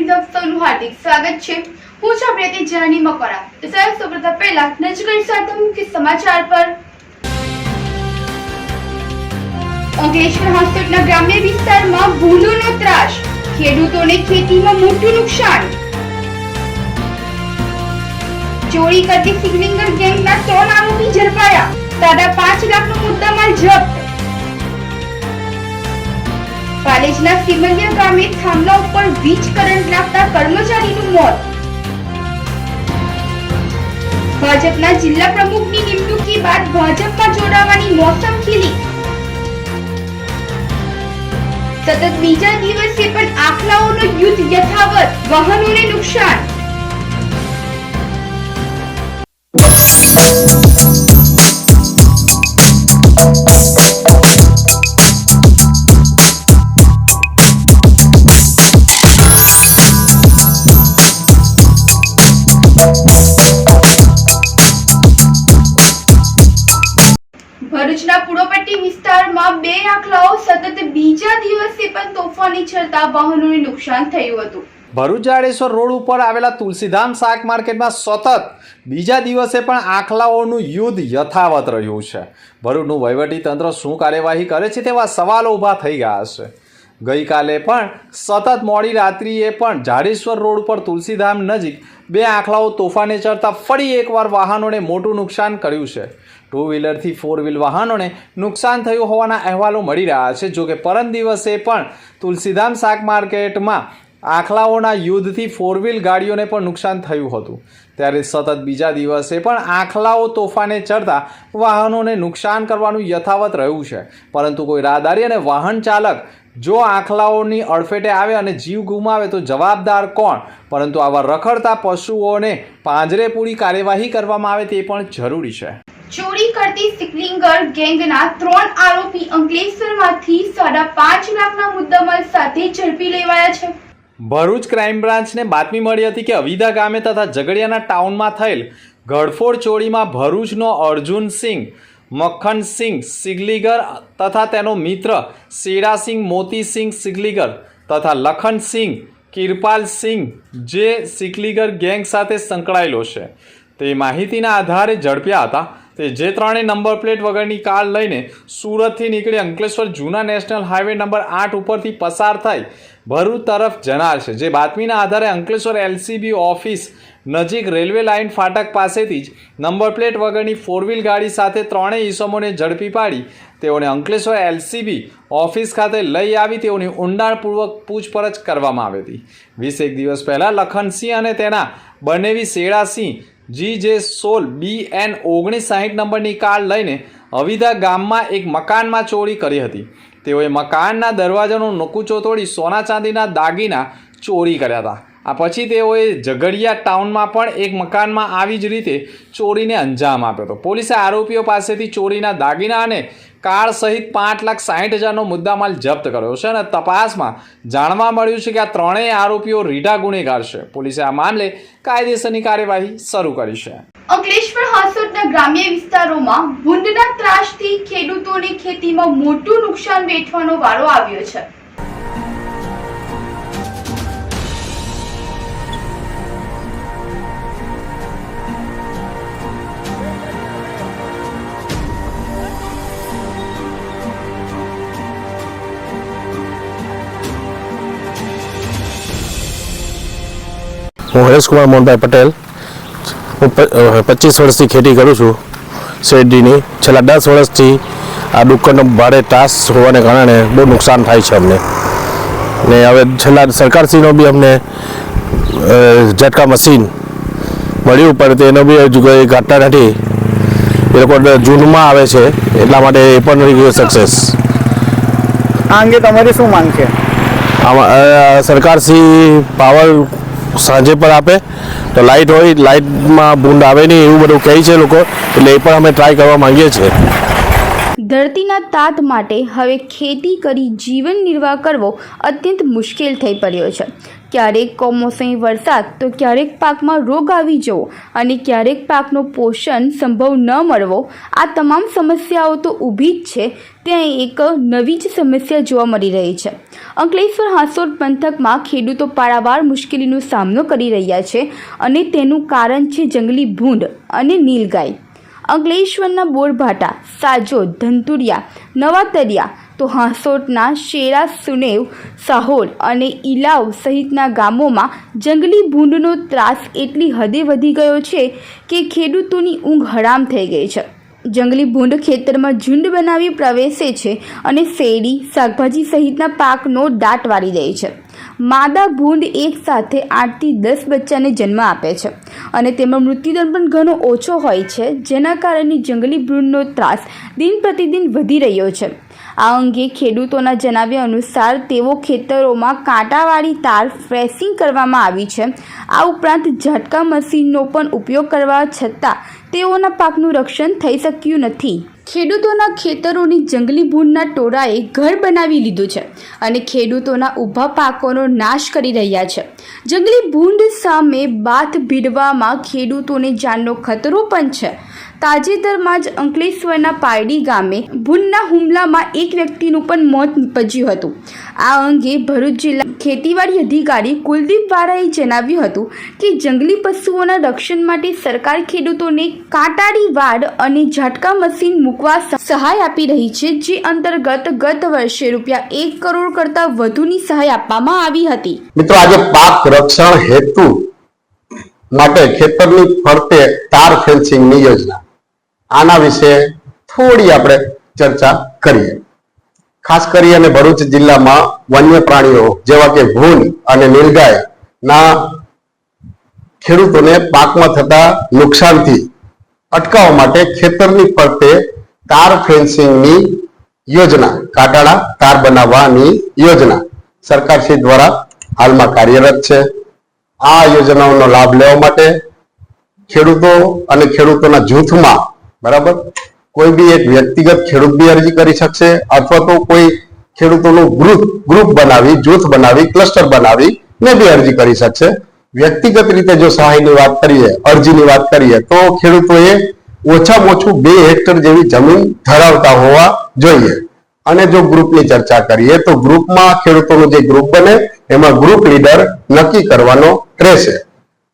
વિડીયોમાં સૌનું હાર્દિક સ્વાગત છે. હું છું પ્રીતિ જાની મકવાણા. તો સાહેબ સૌપ્રથમ પહેલા નજર કરી સાથે મુખ્ય સમાચાર પર. અંકલેશ્વર હોસ્પિટલના ગ્રામ્ય વિસ્તારમાં ભૂંડોનો ત્રાસ. ખેડૂતોને ખેતીમાં મોટું નુકસાન. ચોરી કરતી સિગ્નિંગર ગેંગના ત્રણ આરોપી ઝડપાયા. સાડા પાંચ લાખનો મુદ્દામાલ જપ્ત. પાલેજના સિમલિયા ગામે થાંભલા ઉપર વીજ કરંટ લાગતા કર્મચારીનું મોત. ભાજપના જિલ્લા પ્રમુખની નિમણૂકી બાદ ભાજપમાં જોડાવાની મોસમ ખીલી. સતત બીજા દિવસે પણ આખલાઓનો યુદ્ધ યથાવત વાહનોને નુકસાન. ભરૂચના બે આખલાઓ સતત બીજા દિવસે પણ તોફાની ચડતા વાહનોને નુકસાન થયું હતું. ભરૂચ જાડેશ્વર રોડ ઉપર આવેલા તુલસીધામ શાક માર્કેટમાં સતત બીજા દિવસે પણ આખલાઓનું યુદ્ધ યથાવત રહ્યું છે. ભરૂચનું વહીવટી તંત્ર શું કાર્યવાહી કરે છે તેવા સવાલો ઊભા થઈ ગયા છે. ગઈકાલે પણ સતત મોડી રાત્રિએ પણ જાડેશ્વર રોડ ઉપર તુલસીધામ નજીક બે આખલાઓ તોફાને ચડતા ફરી એકવાર વાહનોને મોટું નુકસાન કર્યું છે. ટુ વ્હીલરથી ફોર વ્હીલ વાહનોને નુકસાન થયું હોવાના અહેવાલો મળી રહ્યા છે. જોકે પરમ દિવસે પણ તુલસીધામ શાક માર્કેટમાં આખલાઓના યુદ્ધથી ફોર વ્હીલ ગાડીઓને પણ નુકસાન થયું હતું. ત્યારે સતત બીજા દિવસે પણ આખલાઓ તોફાને ચડતા વાહનોને નુકસાન કરવાનું યથાવત રહ્યું છે. પરંતુ કોઈ રાહદારી અને વાહન ચાલક જો આખલાઓની અડફેટે આવે અને જીવ ગુમાવે તો જવાબદાર કોણ? પરંતુ આવા રખડતા પશુઓને પાંજરે પૂરી કાર્યવાહી કરવામાં આવે તે પણ જરૂરી છે. ચોરી કરતી સિકલિંગર ગેંગના ત્રણ આરોપી અંકલેશ્વરમાંથી સાડા પાંચ લાખના મુદ્દામાલ સાથે ઝડપી લેવાયા છે. ભરૂચ ક્રાઇમ બ્રાન્ચને બાતમી મળી હતી કે અવિધા ગામે તથા ઝઘડિયાના ટાઉનમાં થયેલ ઘડફોડ ચોરીમાં ભરૂચનો અર્જુન સિંહ મક્ખનસિંહ સિગલીગર તથા તેનો મિત્ર શેરાસિંહ મોતીસિંહ સિગલીગર તથા લખનસિંહ કિરપાલસિંહ જે સિકલીગર ગેંગ સાથે સંકળાયેલો છે. તે માહિતીના આધારે ઝડપ્યા હતા. તે જે ત્રણેય નંબર પ્લેટ વગરની કાર લઈને સુરતથી નીકળી અંકલેશ્વર જૂના નેશનલ હાઈવે નંબર આઠ ઉપરથી પસાર થઈ ભરૂચ તરફ જનાર છે. જે બાતમીના આધારે અંકલેશ્વર એલસીબી ઓફિસ નજીક રેલવે લાઇન ફાટક પાસેથી જ નંબર પ્લેટ વગરની ફોર વ્હીલ ગાડી સાથે ત્રણેય ઈસમોને ઝડપી પાડી તેઓને અંકલેશ્વર એલસીબી ઓફિસ ખાતે લઈ આવી તેઓની ઊંડાણપૂર્વક પૂછપરછ કરવામાં આવી હતી. વીસ એક દિવસ પહેલાં લખનસિંહ અને તેના બનેવી શેડાસિંહ જી જે સોલ બી એન ઓગણીસ સાહીઠ નંબરની કાર લઈને અવિધા ગામમાં એક મકાનમાં ચોરી કરી હતી. તેઓએ મકાનના દરવાજાનો નકુચો તોડી સોના ચાંદીના દાગીના ચોરી કર્યા હતા. આ પછી તેઓએ ઝઘડિયા ટાઉનમાં પણ એક મકાનમાં આવી જ રીતે ચોરીને અંજામ આપ્યો હતો. પોલીસે આરોપીઓ પાસેથી ચોરીના દાગીના અને કાર સહિત પાંચ લાખ સાહીઠ હજારનો મુદ્દામાલ જપ્ત કર્યો છે અને તપાસમાં જાણવા મળ્યું છે કે આ ત્રણેય આરોપીઓ રીઢા ગુનેગાર છે. પોલીસે આ મામલે કાયદેસરની કાર્યવાહી શરૂ કરી છે. અંકલેશ્વર હાંસોટના ગ્રામ્ય વિસ્તારોમાં ભૂંડના ત્રાસથી ખેડૂતોની ખેતીમાં મોટું નુકસાન વેઠવાનો વારો આવ્યો છે. હું હરેશકુમાર મોહનભાઈ પટેલ. હું પચીસ વર્ષથી ખેતી કરું છું શેરડીની. છેલ્લા દસ વર્ષથી આ ડુક્કરનો ભારે ત્રાસ હોવાને કારણે બહુ નુકસાન થાય છે અમને. ને હવે છેલ્લા સરકારશ્રીનો બી અમને ઝટકા મશીન મળ્યું પણ તેનો બી હજુ કંઈ ઘટના નથી. એ લોકો જૂનમાં આવે છે એટલા માટે એ પણ સક્સેસ આ અંગે તમારી શું માંગ છે? આમાં સરકારશ્રી પાવર સાંજે પણ આપે. તો લાઇટ હોય લાઇટમાં બૂંદ આવે નહીં, એવું બધું કહે છે લોકો. એટલે એ પણ અમે ટ્રાય કરવા માંગીએ છીએ. ધરતીના તાત માટે હવે ખેતી કરી જીવન નિર્વાહ કરવો અત્યંત મુશ્કેલ થઈ પડ્યો છે. ક્યારેક કમોસમી વરસાદ, તો ક્યારેક પાકમાં રોગ આવી જવો અને ક્યારેક પાકનું પોષણ સંભવ ન મળવો, આ તમામ સમસ્યાઓ તો ઊભી જ છે. ત્યાં એક નવી જ સમસ્યા જોવા મળી રહી છે. અંકલેશ્વર હાંસોડ પંથકમાં ખેડૂતો પારાવાર મુશ્કેલીનો સામનો કરી રહ્યા છે અને તેનું કારણ છે જંગલી ભૂંડ અને નીલગાય. અંકલેશ્વરના બોરભાટા, સાજો ધંતુરિયા નવાતરિયા તો હાંસોટના શેરા, સુનેવ, સાહોલ અને ઇલાવ સહિતના ગામોમાં જંગલી ભૂંડનો ત્રાસ એટલી હદે વધી ગયો છે કે ખેડૂતોની ઊંઘ હરામ થઈ ગઈ છે. જંગલી ભૂંડ ખેતરમાં ઝુંડ બનાવી પ્રવેશે છે અને શેરડી શાકભાજી સહિતના પાકનો દાટ વાળી દે છે. માદા ભૂંડ એક સાથે આઠથી દસ બચ્ચાને જન્મ આપે છે અને તેમાં મૃત્યુદર પણ ઘણો ઓછો હોય છે, જેના કારણે જંગલી ભૂંડનો ત્રાસ દિન પ્રતિદિન વધી રહ્યો છે. આ અંગે ખેડૂતોના જણાવ્યા અનુસાર તેઓ ખેતરોમાં કાંટાવાળી તાર ફ્રેસિંગ કરવામાં આવી છે. આ ઉપરાંત ઝટકા મશીનનો પણ ઉપયોગ કરવા છતાં તેઓના પાકનું રક્ષણ થઈ શક્યું નથી. ખેડૂતોના ખેતરોની જંગલી ભૂંડના ટોળાએ ઘર બનાવી લીધું છે અને ખેડૂતોના ઊભા પાકોનો નાશ કરી રહ્યા છે. જંગલી ભૂંડ સામે બાથ ભીડવામાં ખેડૂતોને જાનનો ખતરો પણ છે. તાજેતરમાં જ અંકલેશ્વરના પારડી ગામે ભૂનના હુમલામાં એક વ્યક્તિનું પણ મોત નિપજ્યું હતું. આ અંગે ભરૂચ જિલ્લા ખેતીવાડી અધિકારી કુલદીપ વારાએ જણાવ્યું હતું કે જંગલી પશુઓના રક્ષણ માટે સરકાર ખેડૂતોને કાંટાળી વાડ અને ઝાટકા મશીન મૂકવા સહાય આપી રહી છે, જે અંતર્ગત ગત વર્ષે રૂપિયા એક કરોડ કરતાં વધુની સહાય આપવામાં આવી હતી. મિત્રો, આજે પાક રક્ષણ હેતુ માટે ખેતરની ફરતે તાર ફેન્સિંગની યોજના. આના વિશે થોડી આપણે ચર્ચા કરીએ. ખાસ કરી અને ભરૂચ જિલ્લામાં વન્ય પ્રાણીઓ જેવા કે ભૂલ અને નીલગાય ના ખેડૂતોને પાકમાં થતા નુકસાનથી અટકાવવા માટે ખેતરની ફરતે તાર ફેન્સિંગની યોજના, કાટાળા તાર બનાવવાની યોજના સરકારશ્રી દ્વારા હાલમાં કાર્યરત છે. આ યોજનાઓનો લાભ લેવા માટે ખેડૂતો અને ખેડૂતોના જૂથમાં બરાબર? કોઈ બી એક વ્યક્તિગત ખેડૂત બી અરજી કરી શકશે, અથવા તો કોઈ ખેડૂતોનું ગ્રુપ ગ્રુપ બનાવી, જૂથ બનાવી ક્લસ્ટર બનાવી, ને બી અરજી કરી શકશે. વ્યક્તિગત રીતે જો સહાયની વાત કરીએ, અરજીની વાત કરીએ, તો ખેડૂતોએ ઓછામાં ઓછું બે હેક્ટર જેવી જમીન ધરાવતા હોવા જોઈએ. અને જો ગ્રુપની ચર્ચા કરીએ, તો ગ્રુપમાં ખેડૂતોનું જે ગ્રુપ બને, એમાં ગ્રુપ લીડર નક્કી કરવાનો રહેશે.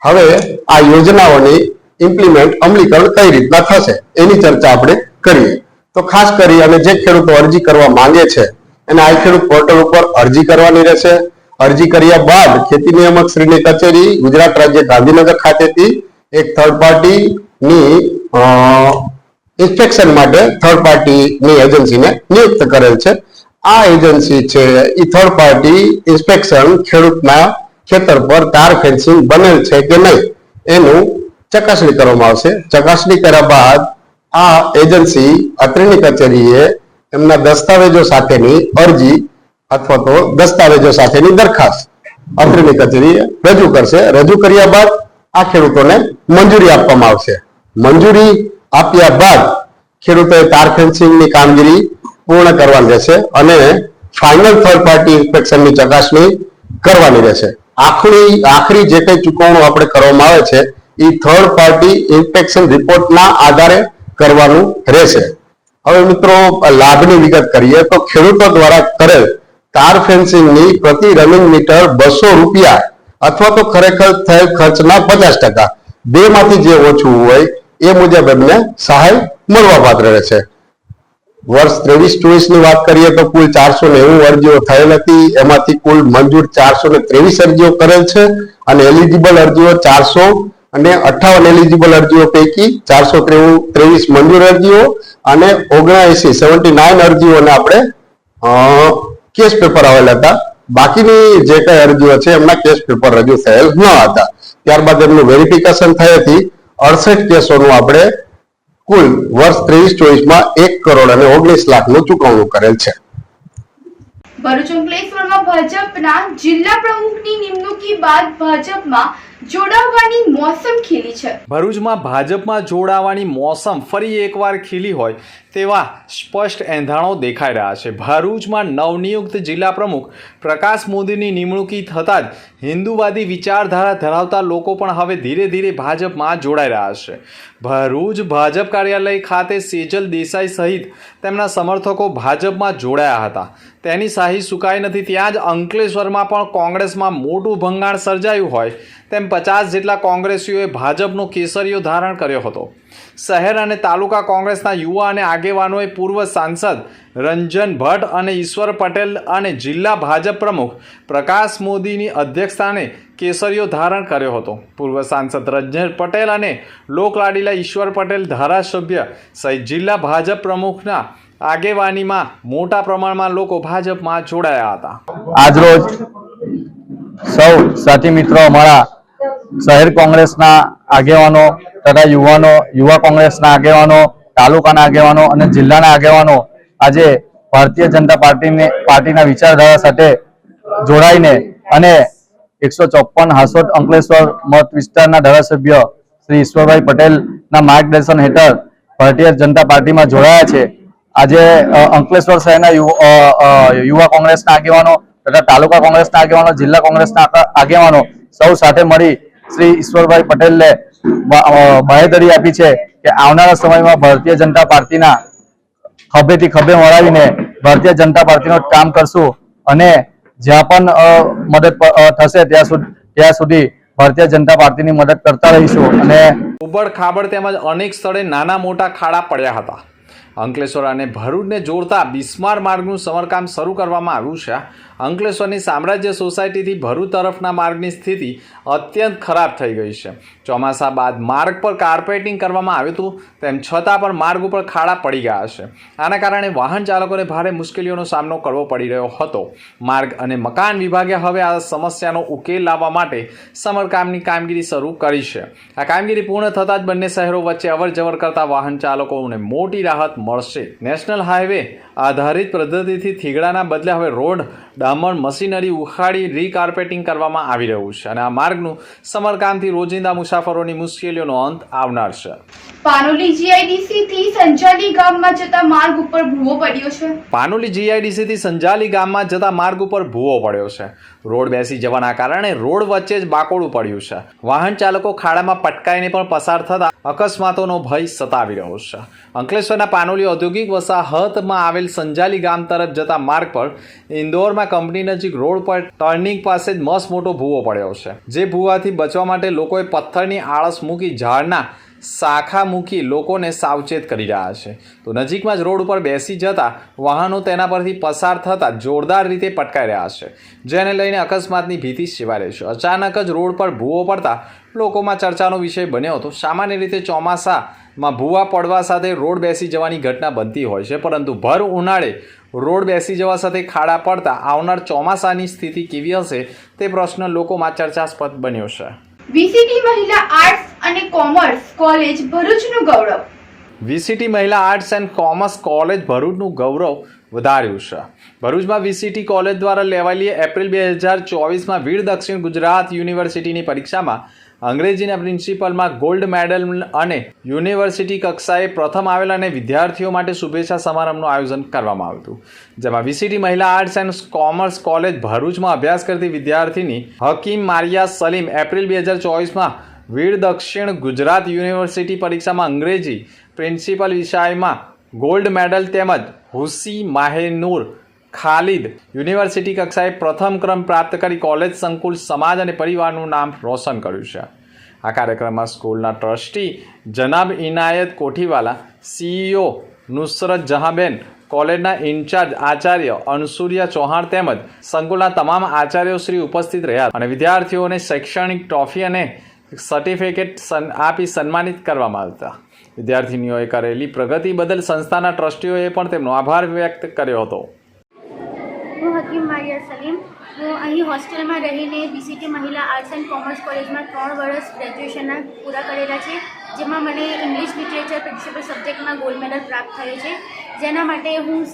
હવે આ યોજનાઓની ઇમ્પ્લિમેન્ટ અમલીકરણ કઈ રીતના થશે એની ચર્ચા આપણે કરીએ. તો ખાસ કરી અને જે ખેડૂતો અરજી કરવા માંગે છે, એને આ ખેડૂત પોર્ટલ ઉપર અરજી કરવાની રહેશે. અરજી કર્યા બાદ ખેતી નિયામક શ્રીની કચેરી ગુજરાત રાજ્ય ગાંધીનગર ખાતેથી એક થર્ડ પાર્ટીની ઇન્સ્પેક્શન માટે થર્ડ પાર્ટીની એજન્સીને નિયુક્ત કરેલ છે. આ એજન્સી છે, એ થર્ડ પાર્ટી ઇન્સ્પેક્શન ખેડૂતના ખેતર પર તાર ફેન્સિંગ બનેલ છે કે નહીં એનું ચકાસણી કરવામાં આવશે. ચકાસણી કર્યા બાદ આ એજન્સી અત્રેની કચેરીએ એમના દસ્તાવેજો સાથેની અરજી અથવા તો દસ્તાવેજો સાથેની દરખાસ્ત અત્રેની કચેરીએ રજૂ કરશે. રજૂ કર્યા બાદ આ ખેડૂતોને મંજૂરી આપવામાં આવશે. મંજૂરી આપ્યા બાદ ખેડૂતોએ તાર ફેન્સિંગની કામગીરી પૂર્ણ કરવાની રહેશે અને ફાઇનલ થર્ડ પાર્ટી ઇન્સ્પેક્શનની ચકાસણી કરવાની રહેશે. આખરી આખરી જે કઈ ચુકવણો આપણે કરવામાં આવે છે એ થર્ડ પાર્ટી ઇન્સ્પેક્શન રિપોર્ટના આધારે કરવાનું રહેશે. હવે મિત્રો લાભની વિગત કરીએ તો ખેડૂતો દ્વારા કરેલ તાર ફેન્સિંગની પ્રતિ રનિંગ મીટર બસો રૂપિયા અથવા તો ખરેખર થયેલ ખર્ચના પચાસ ટકા. બે માંથી જે ઓછું હોય એ મુજબ એમને સહાય મળવા પાત્ર રહેશે. વર્ષ ત્રેવીસ ચોવીસની વાત કરીએ તો કુલ ચારસો નેવું અરજીઓ થયેલ હતી. એમાંથી કુલ મંજૂર ચારસો ને ત્રેવીસ અરજીઓ કરેલ છે અને એલિજિબલ અરજીઓ ચારસો અને અઠાવન એલિજિબલ અરજીઓ પૈકી ચારસો ત્રેવીસ મંજૂર અરજીઓ અને ઓગણએસી સેવન્ટી નાઇન અરજીઓને આપણે કેસ પેપર આવેલા હતા. બાકીની જે કઈ અરજીઓ છે, એમના કેસ પેપર રજૂ થયેલ ન હતા. ત્યારબાદ એમનું વેરિફિકેશન થઈ હતી. અડસઠ કેસોનું આપણે કુલ વર્ષ ત્રેવીસ, ચોવીસમાં એક કરોડ અને ઓગણીસ લાખનું ચૂકવણું કરેલ છે. ભરૂચ અંકલેશ્વરમાં ભાજપના જિલ્લા પ્રમુખની નિમણૂકી બાદ ભાજપમાં જોડાવવાની મોસમ ખીલી છે. ભરૂચમાં ભાજપમાં જોડાવાની મોસમ ફરી એકવાર ખીલી હોય તેવા સ્પષ્ટ એંધાણો દેખાઈ રહ્યા છે. ભરૂચમાં નવનિયુક્ત જિલ્લા પ્રમુખ પ્રકાશ મોદીની નિમણૂકી થતાં જ હિન્દુવાદી વિચારધારા ધરાવતા લોકો પણ હવે ધીરે ધીરે ભાજપમાં જોડાઈ રહ્યા છે. ભરૂચ ભાજપ કાર્યાલય ખાતે સેજલ દેસાઈ સહિત તેમના સમર્થકો ભાજપમાં જોડાયા હતા. તેની શાહી સુકાઈ નથી. ત્યાં જ અંકલેશ્વરમાં પણ કોંગ્રેસમાં મોટું ભંગાણ સર્જાયું હોય તેમ પચાસ જેટલા કોંગ્રેસીઓએ ભાજપનો કેસરીયો ધારણ કર્યો હતો. શહેર અને તાલુકા કોંગ્રેસના યુવા અને આગેવાનોએ પૂર્વ સાંસદ રંજન ભટ્ટ અને ઈશ્વર પટેલ અને જિલ્લા ભાજપ પ્રમુખ પ્રકાશ મોદીની અધ્યક્ષતાને કેસરીયો ધારણ કર્યો હતો. પૂર્વ સાંસદ રંજન પટેલ અને લોકલાડીલા ઈશ્વર પટેલ ધારાસભ્ય સહિત જિલ્લા ભાજપ પ્રમુખના આગેવાનીમાં મોટા પ્રમાણમાં લોકો ભાજપમાં જોડાયા હતા. આજરોજ સૌ સાથી મિત્રો અમારા શહેર કોંગ્રેસના આગેવાનો તથા યુવાનો, યુવા કોંગ્રેસના આગેવાનો, તાલુકાના આગેવાનો અને જિલ્લાના આગેવાનો આજે ભારતીય જનતા પાર્ટીને, પાર્ટીના વિચારધારા સાથે જોડાઈને અને એકસો ચોપન હાસોદ અંકલેશ્વર મત વિસ્તારના ધારાસભ્ય શ્રી ઈશ્વરભાઈ પટેલના માર્ગદર્શન હેઠળ ભારતીય જનતા પાર્ટીમાં જોડાયા છે. આજે અંકલેશ્વર શહેરના યુવા કોંગ્રેસના આગેવાનો તથા તાલુકા કોંગ્રેસના આગેવાનો, જિલ્લા કોંગ્રેસના આગેવાનો સૌ સાથે મળી શ્રી ઈશ્વરભાઈ પટેલને બાહેધરી આપી છે કે આવનારા સમયમાં ભારતીય જનતા પાર્ટીના ખભેથી ખભે મળાવીને ભારતીય જનતા પાર્ટીનું કામ કરશું અને જ્યાં પણ મદદ થશે ત્યાં સુધી ત્યાં સુધી ભારતીય જનતા પાર્ટીની મદદ કરતા રહીશું અને ઉબડ ખાબડ તેમજ અનેક સ્થળે નાના મોટા ખાડા પડ્યા હતા. અંકલેશ્વર અને ભરૂચને જોડતા બિસ્માર માર્ગનું સમારકામ શરૂ કરવામાં આવ્યું છે. અંકલેશ્વરની સામ્રાજ્ય સોસાયટીથી ભરૂચ તરફના માર્ગની સ્થિતિ અત્યંત ખરાબ થઈ ગઈ છે. ચોમાસા બાદ માર્ગ પર કાર્પેટિંગ કરવામાં આવ્યું હતું, તેમ છતાં પણ માર્ગ ઉપર ખાડા પડી ગયા છે. આના કારણે વાહન ચાલકોને ભારે મુશ્કેલીઓનો સામનો કરવો પડી રહ્યો હતો. માર્ગ અને મકાન વિભાગે હવે આ સમસ્યાનો ઉકેલ લાવવા માટે સમરકામની કામગીરી શરૂ કરી છે. આ કામગીરી પૂર્ણ થતાં જ બંને શહેરો વચ્ચે અવર જવર કરતા વાહન ચાલકોને મોટી રાહત મળશે. નેશનલ હાઈવે આધારિત પદ્ધતિથી થીગડાના બદલે હવે રોડ ડામર મશીનરી ઉખાડી રીકાર્પેટિંગ કરવામાં આવી રહ્યું છે અને આ માર્ગનું સમરકામથી રોજિંદા મુસાફરોની મુશ્કેલીઓનો અંત આવનાર છે. પાનોલી જીઆઈડીસી થી સંજાલી ગામમાં જતા માર્ગ ઉપર ભૂવો પડ્યો છે. પાનોલી જીઆઈડીસીથી સંજાલી ગામમાં જતા માર્ગ ઉપર ભૂવો પડ્યો છે. રોડ બેસી જવાના કારણે રોડ વચ્ચે જ બાકોડું પડ્યું છે. વાહન ચાલકો ખાડામાં પટકાઈને પણ પસાર થતા અકસ્માતોનો ભય સતાવી રહ્યો છે. અંકલેશ્વરના પાનોલી ઔદ્યોગિક વસાહતમાં આવેલ સંજાલી ગામ તરફ જતા માર્ગ પર ઇન્દોરમાં કંપની નજીક રોડ પર ટર્નિંગ પાસે જ મસ્ત મોટો ભૂવો પડ્યો છે. જે ભૂવાથી બચવા માટે લોકોએ પથ્થરની આળસ મૂકી ઝાડના શાખા મૂકી લોકોને સાવચેત કરી રહ્યા છે. તો નજીકમાં જ રોડ ઉપર બેસી જતા વાહનો તેના પરથી પસાર થતા જોરદાર રીતે પટકાઈ રહ્યા છે. જેને લઈને અકસ્માતની ભીતિ રહી છે. અચાનક જ રોડ પર ભૂવો પડતા લોકોમાં ચર્ચાનો વિષય બન્યો હતો. સામાન્ય રીતે ચોમાસામાં ભૂવા પડવા સાથે રોડ બેસી જવાની ઘટના બનતી હોય છે, પરંતુ ભર ઉનાળે રોડ બેસી જવા સાથે ખાડા પડતા આવનાર ચોમાસાની સ્થિતિ કેવી હશે તે પ્રશ્ન લોકોમાં ચર્ચાસ્પદ બન્યો છે. વીસીટી મહિલા આર્ટસ અને કોમર્સ કોલેજ ભરૂચનું ગૌરવ. વીસીટી મહિલા આર્ટ્સ એન્ડ કોમર્સ કોલેજ ભરૂચનું ગૌરવ વધાર્યું છે. ભરૂચમાં વીસીટી કોલેજ દ્વારા લેવાયેલી એપ્રિલ બે હજાર ચોવીસમાં વીર દક્ષિણ ગુજરાત યુનિવર્સિટીની પરીક્ષામાં અંગ્રેજીના પ્રિન્સિપલમાં ગોલ્ડ મેડલ અને યુનિવર્સિટી કક્ષાએ પ્રથમ આવેલા અને વિદ્યાર્થીઓ માટે શુભેચ્છા સમારંભનું આયોજન કરવામાં આવ્યું હતું. જેમાં વીસીટી મહિલા આર્ટ્સ એન્ડ કોમર્સ કોલેજ ભરૂચમાં અભ્યાસ કરતી વિદ્યાર્થીની હકીમ મારિયા સલીમ એપ્રિલ બે હજાર ચોવીસમાં વીર દક્ષિણ ગુજરાત યુનિવર્સિટી પરીક્ષામાં અંગ્રેજી પ્રિન્સિપલ વિષયમાં ગોલ્ડ મેડલ તેમજ હુસી માહેનૂર ખાલિદ યુનિવર્સિટી કક્ષાએ પ્રથમ ક્રમ પ્રાપ્ત કરી કોલેજ સંકુલ સમાજ અને પરિવારનું નામ રોશન કર્યું છે. આ કાર્યક્રમમાં સ્કૂલના ટ્રસ્ટી જનાબ ઇનાયત કોઠીવાલા, સીઈઓ નુસરત જહાંબેન, કોલેજના ઇન્ચાર્જ આચાર્ય અનસુરિયા ચૌહાણ તેમજ સંકુલના તમામ આચાર્યો શ્રી ઉપસ્થિત રહ્યા અને વિદ્યાર્થીઓને શૈક્ષણિક ટ્રોફી અને સર્ટિફિકેટ આપી સન્માનિત કરવામાં આવતા. વિદ્યાર્થીનીઓએ કરેલી પ્રગતિ બદલ સંસ્થાના ટ્રસ્ટીઓએ પણ તેમનો આભાર વ્યક્ત કર્યો હતો. અહીં હોસ્ટેલમાં રહીને બીસીટી મહિલા આર્ટ્સ એન્ડ કોમર્સ કોલેજમાં ત્રણ વર્ષ ગ્રેજ્યુએશનના પૂરા કરેલા છે, જેમાં મને ઇંગ્લિશ લિટરેચર પ્રિન્સિપલ સબ્જેક્ટમાં ગોલ્ડ મેડલ પ્રાપ્ત થયો છે. જેના માટે હું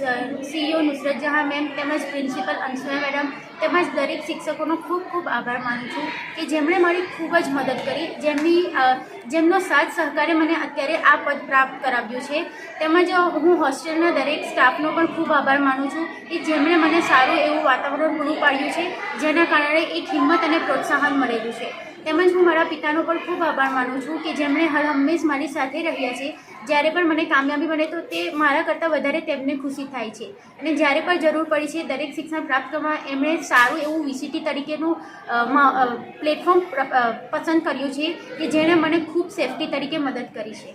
સીઈઓ નુસરત જહાં મેમ તેમજ પ્રિન્સિપલ અંશુયા મેડમ તેમજ દરેક શિક્ષકોનો ખૂબ ખૂબ આભાર માનું છું કે જેમણે મારી ખૂબ જ મદદ કરી, જેમની જેમનો સાથ સહકારે મને અત્યારે આ પદ પ્રાપ્ત કરાવ્યું છે. તેમજ હું હોસ્ટેલના દરેક સ્ટાફનો પણ ખૂબ આભાર માનું છું કે જેમણે મને સારું એવું વાતાવરણ પૂરું પાડ્યું છે, જેના કારણે એક હિંમત અને પ્રોત્સાહન મળેલું છે. તેમજ હું મારા પિતાનો પણ ખૂબ આભાર માનું છું કે જેમણે હર હંમેશ મારી સાથે રહ્યા છે જ્યારે પણ મને કામયાબી મળે તો તે મારા કરતાં વધારે તેમને ખુશી થાય છે. અને જ્યારે પણ જરૂર પડી છે દરેક શિક્ષણ પ્રાપ્ત કરવા, એમણે સારું એવું વીસીટી તરીકેનું પ્લેટફોર્મ પસંદ કર્યું છે કે જેણે મને ખૂબ સેફટી તરીકે મદદ કરી છે.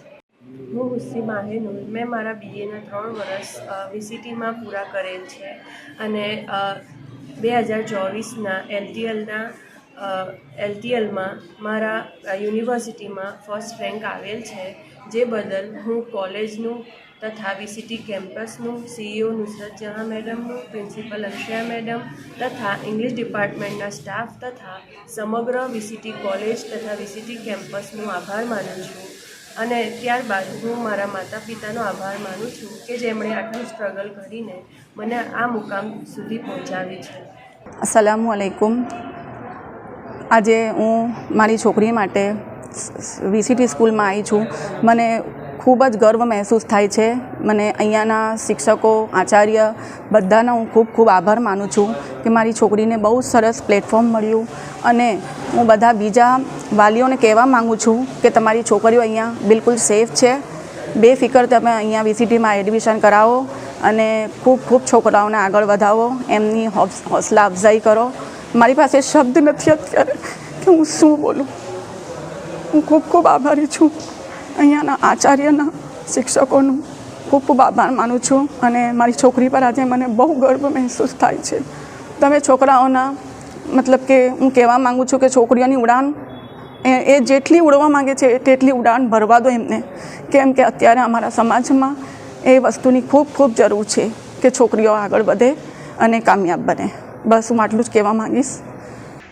હું હુસ્સી માહેનુર મેં મારા બીએના ત્રણ વર્ષ વીસીટીમાં પૂરા કરેલ છે. અને બે હજાર ચોવીસના એલટીએલના એલટીએલમાં મારા યુનિવર્સિટીમાં ફર્સ્ટ રેન્ક આવેલ છે, જે બદલ હું કોલેજનું તથા વીસીટી કેમ્પસનું સીઈઓ નુસરત જહાં મેડમનું, પ્રિન્સિપલ અક્ષયા મેડમ તથા ઇંગ્લિશ ડિપાર્ટમેન્ટના સ્ટાફ તથા સમગ્ર વીસીટી કોલેજ તથા વીસીટી કેમ્પસનું આભાર માનું છું. અને ત્યારબાદ હું મારા માતા પિતાનો આભાર માનું છું કે જેમણે આટલું સ્ટ્રગલ કરીને મને આ મુકામ સુધી પહોંચાડી છે. અસલામ અલૈકુમ આજે હું મારી છોકરી માટે વીસીટી સ્કૂલમાં આવી છું. મને ખૂબ જ ગર્વ મહેસૂસ થાય છે. મને અહીંયાના શિક્ષકો, આચાર્ય બધાનો હું ખૂબ ખૂબ આભાર માનું છું કે મારી છોકરીને બહુ સરસ પ્લેટફોર્મ મળ્યું અને હું બધા બીજા વાલીઓને કહેવા માગું છું કે તમારી છોકરીઓ અહીંયા બિલકુલ સેફ છે. બેફિકર તમે અહીંયા વીસીટીમાં એડમિશન કરાવો અને ખૂબ ખૂબ છોકરાઓને આગળ વધાવો. એમની હોસ- હોસલા અફઝાઈ કરો. મારી પાસે શબ્દ નથી અત્યારે કે હું શું બોલું? હું ખૂબ ખૂબ આભારી છું. અહીંયાના આચાર્યના શિક્ષકોનું ખૂબ ખૂબ આભાર માનું છું અને મારી છોકરી પર આજે મને બહુ ગર્વ મહેસૂસ થાય છે. તમે છોકરાઓના મતલબ કે હું કહેવા માગું છું કે છોકરીઓની ઉડાન એ જેટલી ઉડવા માગે છે તેટલી ઉડાન ભરવા દો એમને. કેમ કે અત્યારે અમારા સમાજમાં એ વસ્તુની ખૂબ ખૂબ જરૂર છે કે છોકરીઓ આગળ વધે અને કામયાબ બને. બસ હું આટલું જ કહેવા માંગીશ.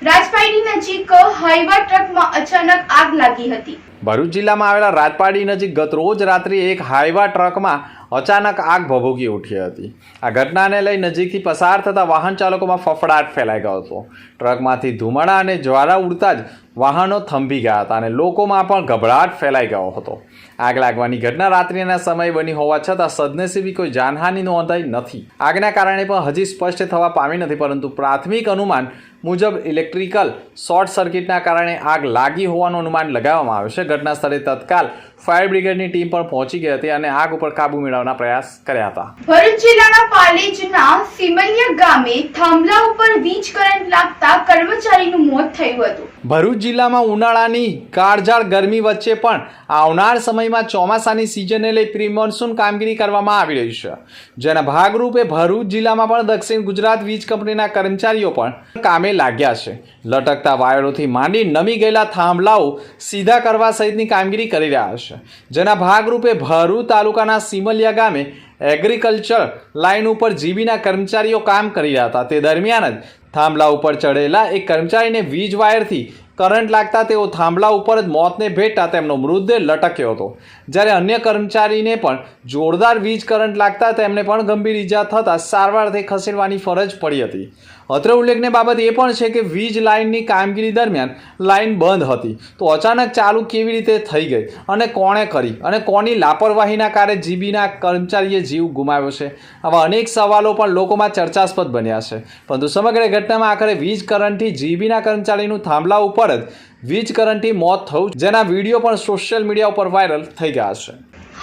રાજપાઈની નજીક હાઈવા ટ્રકમાં અચાનક આગ લાગી હતી. ભરૂચ જિલ્લામાં આવેલા રાજપાડી નજીક ગત રોજ રાત્રે એક હાઈવા ટ્રકમાં અચાનક આગ ભભૂકી ઉઠી હતી. આ ઘટનાને લઈ નજીકથી પસાર થતા વાહન ચાલકોમાં ફફડાટ ફેલાઈ ગયો હતો. ટ્રકમાંથી ધુમાડા અને જ્વાળા ઉડતા જ વાહનો થંભી ગયા હતા અને લોકોમાં પણ ગભરાટ ફેલાઈ ગયો હતો. આગ લાગવાની ઘટના રાત્રિના સમયે બની હોવા છતાં સદનસીબી કોઈ જાનહાનિ નોંધાઈ નથી. આગના કારણે પણ હજી સ્પષ્ટ થવા પામી નથી, પરંતુ પ્રાથમિક અનુમાન મુજબ ઇલેક્ટ્રિકલ શોર્ટ સર્કિટના કારણે આગ લાગી હોવાનું અનુમાન લગાવવામાં આવ્યું છે. ઘટના સ્થળે તત્કાલ ફાયર બ્રિગેડની ટીમ પણ પહોંચી ગઈ હતી અને આગ ઉપર કાબુ મેળવવાના પ્રયાસ કર્યા હતા. ભરૂચ જિલ્લાના પાલેજના સિમલિયા ગામે થાંભલા ઉપર વીજ કરંટ લાગતા કર્મચારીનું મોત થયું હતું. ભરૂચ જિલ્લામાં ઉનાળાની કાળઝાળ ગરમી વચ્ચે પણ આવનાર સમયમાં ચોમાસાની સિઝનને લઈ પ્રિમોન્સૂન કામગીરી કરવામાં આવી રહી છે. જેના ભાગરૂપે ભરૂચ જિલ્લામાં પણ દક્ષિણ ગુજરાત વીજ કંપનીના કર્મચારીઓ પણ કામે લાગ્યા છે. લટકતા વાયરોથી માંડી નમી ગયેલા થાંભલાઓ સીધા કરવા સહિતની કામગીરી કરી રહ્યા છે. જેના ભાગરૂપે ભરૂચ તાલુકાના સિમલિયા ગામે એગ્રીકલ્ચર લાઇન ઉપર જીબીના કર્મચારીઓ કામ કરી રહ્યા હતા. તે દરમિયાન જ થાંભલા ઉપર ચડેલા એક કર્મચારીને વીજ વાયરથી કરંટ લાગતા તેઓ થાંભલા ઉપર જ મોતને ભેટતા તેમનો મૃતદેહ લટક્યો હતો. જ્યારે અન્ય કર્મચારીને પણ જોરદાર વીજ કરંટ લાગતા તેમને પણ ગંભીર ઈજા થતાં સારવારથી ખસેડવાની ફરજ પડી હતી. અત્રે ઉલ્લેખને બાબત એ પણ છે કે વીજ લાઇનની કામગીરી દરમિયાન લાઇન બંધ હતી. તો અચાનક ચાલુ કેવી રીતે થઈ ગઈ અને કોણે કરી? અને કોની લાપરવાહીના કારણે જીબીના કર્મચારીએ જીવ ગુમાવ્યો છે? આવા અનેક સવાલો પણ લોકોમાં ચર્ચાસ્પદ બન્યા છે. પરંતુ સમગ્ર ઘટનામાં આખરે વીજ કરંટથી જીબીના કર્મચારીનું થાંભલા ઉપર જ વીજ કરંટથી મોત થયું જેના વીડિયો પણ સોશિયલ મીડિયા ઉપર વાયરલ થઈ ગયા છે.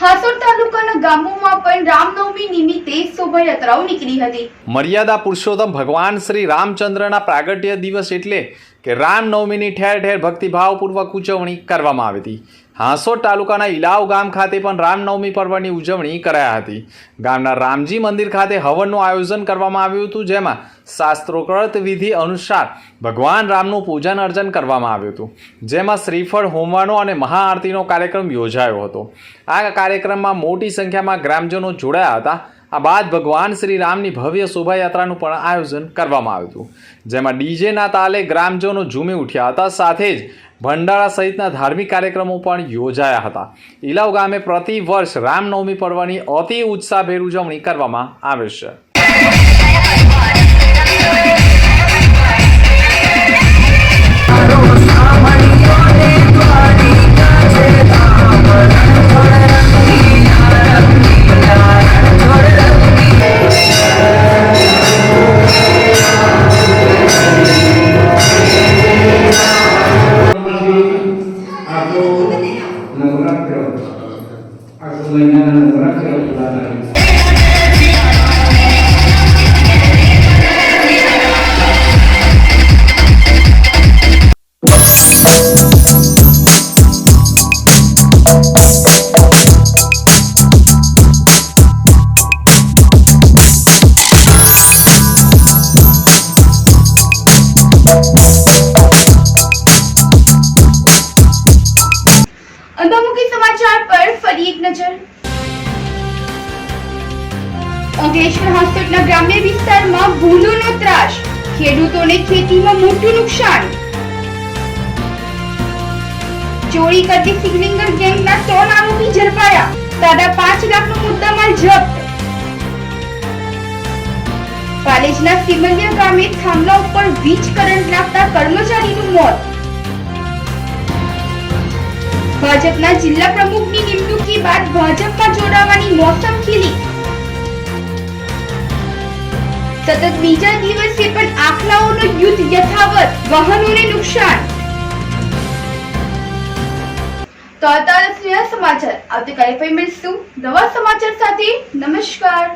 હાસોર તાલુકાના ગામોમાં પણ રામનવમી નિમિત્તે શોભાયાત્રાઓ નીકળી હતી. મર્યાદા પુરુષોત્તમ ભગવાન શ્રી રામચંદ્રના પ્રાગટ્ય દિવસ એટલે કે રામનવમીની ઠેર ઠેર ભક્તિભાવપૂર્વક ઉજવણી કરવામાં આવી હતી. હાંસોડ તાલુકાના ઇલાવ ગામ ખાતે પણ રામનવમી પર્વની ઉજવણી કરાયા હતી. ગામના રામજી મંદિર ખાતે હવનનું આયોજન કરવામાં આવ્યું હતું, જેમાં શાસ્ત્રોકૃત વિધિ અનુસાર ભગવાન રામનું પૂજન અર્ચન કરવામાં આવ્યું હતું. જેમાં શ્રીફળ, હોમવાનો અને મહાઆરતીનો કાર્યક્રમ યોજાયો હતો. આ કાર્યક્રમમાં મોટી સંખ્યામાં ગ્રામજનો જોડાયા હતા. આ બાદ ભગવાન શ્રી રામની ભવ્ય શોભાયાત્રાનું પણ આયોજન કરવામાં આવ્યું હતું. જેમાં ડીજેના તાલે ગ્રામજનો ઝૂમી ઉઠ્યા હતા. સાથે જ ભંડારા સહિતના ધાર્મિક કાર્યક્રમો પણ યોજાયા હતા. ઇલાવ ગામે પ્રતિ વર્ષ રામનવમી પર્વની અતિ ઉત્સાહભેર ઉજવણી કરવામાં આવે છે. من الركب પાલેજના સિમલિયા ગામે થાંભલા ઉપર વીજ કરંટ લાગતા કર્મચારીનું મોત. ભાજપના જિલ્લા પ્રમુખની નિમણૂકી બાદ ભાજપમાં જોડાવાની મોસમ ખીલી. સતત બીજા દિવસે પણ આખલાઓનો યુદ્ધ યથાવત, વાહનોને નુકસાન. તો અત્યારે આજના સમાચાર. આવતીકાલે ફરી મળીશું. નવા સમાચાર સાથે નમસ્કાર.